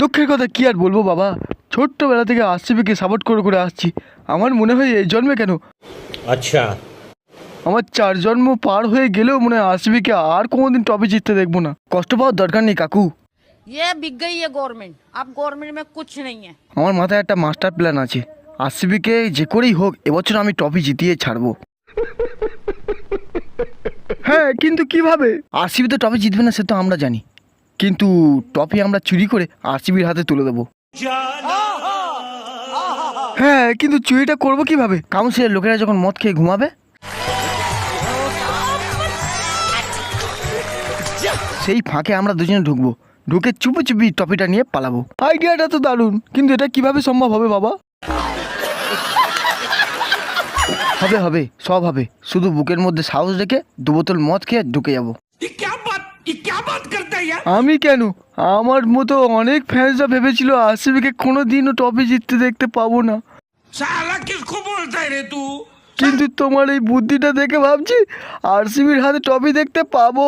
দুঃখের কথা কি আর বলবো বাবা ছোট্টবেলা থেকে আরসিবিকে সাপোর্ট করে করে আসছি আমার মনে হয় এই জন্মে কেন अच्छा আমার চার জন্ম পার হয়ে গেলেও মনে হয় আরসিবিকে আর কোনোদিন ট্রফি জিততে দেখবো না কষ্ট পাওয়ার দরকার নেই কাকু ये बिक गई है गवर्नमेंट अब गवर्नमेंट में कुछ नहीं है আমার মাথায় একটা মাস্টার প্ল্যান আছে আরসিবিকে যে করেই হোক এবছর আমি ট্রফি জিতিয়ে ছাড়বো হ্যাঁ কিন্তু কিভাবে আরসিবি তো ট্রফি জিতবে না সে তো আমরা জানি কিন্তু ট্রফি আমরা চুরি করে আরসিবির হাতে তুলে দেবো। হ্যাঁ কিন্তু চুরিটা করব কীভাবে? কাউন্সিলের লোকেরা যখন মদ খেয়ে ঘুমাবে? সেই ফাঁকে আমরা দুজনে ঢুকবো। ঢুকে চুপি চুপি টপিটা নিয়ে পালাবো। আইডিয়াটা তো দারুণ, কিন্তু এটা কীভাবে সম্ভব হবে বাবা? হবে হবে, সব হবে। শুধু বুকের মধ্যে সাহস রেখে দু বোতল মদ খেয়ে ঢুকে যাব। আমি কেন? আমার মতো অনেক ফ্যান্সরা ভেবেছিল আসিফকে কোনো দিনও টপে জিততে দেখতে পাবো না। কিন্তু তোমার এই বুদ্ধিটা দেখে ভাবছি আরসিবির হাতে টপি দেখতে পাবো।